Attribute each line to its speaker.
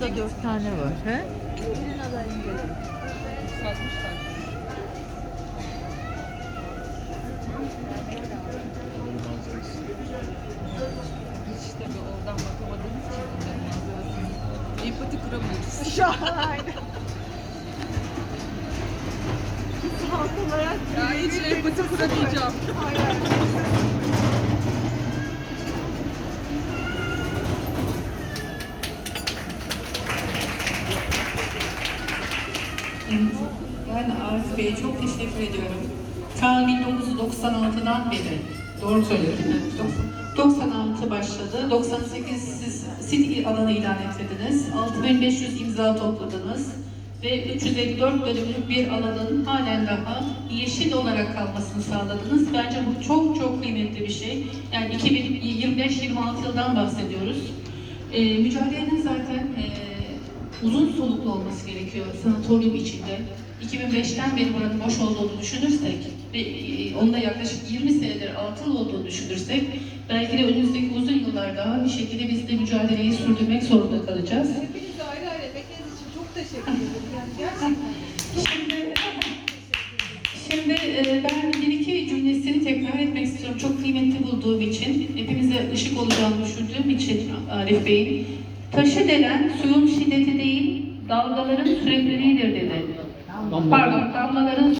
Speaker 1: da dört tane var. He?
Speaker 2: Satmışlar. Hiç tabii oradan bakamadığımız için bunların manzarasını. Empati kuramıyoruz.
Speaker 3: Şahane. Halk olarak
Speaker 2: hiç empati kuramayacağım.
Speaker 4: Ben Arif Bey'e çok teşekkür ediyorum. Ta 1996'dan beri, doğru söylüyorum değil mi? 96 başladı, 98 siz City alanı ilan ettirdiniz, 6500 imza topladınız ve 354 dönümlük bir alanın halen daha yeşil olarak kalmasını sağladınız. Bence bu çok çok kıymetli bir şey. Yani 2025-26 yıldan bahsediyoruz. Ee, mücadelenin zaten e, uzun soluklu olması gerekiyor sanatoryum içinde. 2005'ten beri buranın boş olduğunu düşünürsek ve e, onda yaklaşık 20 senedir atıl olduğunu düşünürsek belki de önümüzdeki uzun yıllar daha bir şekilde biz de mücadeleyi sürdürmek zorunda kalacağız.
Speaker 3: Hepinize ayrı ayrı emekleriniz için çok teşekkür ederim. Yani gerçekten.
Speaker 4: Şimdi, şimdi e, ben bir iki cümlesini tekrar etmek istiyorum. Çok kıymetli bulduğum için, hepimize ışık olacağını düşündüğüm için Arif Bey'in. Taşı delen suyun şiddeti değil, dalgaların sürekliliğidir dedi. Pardon, damlaların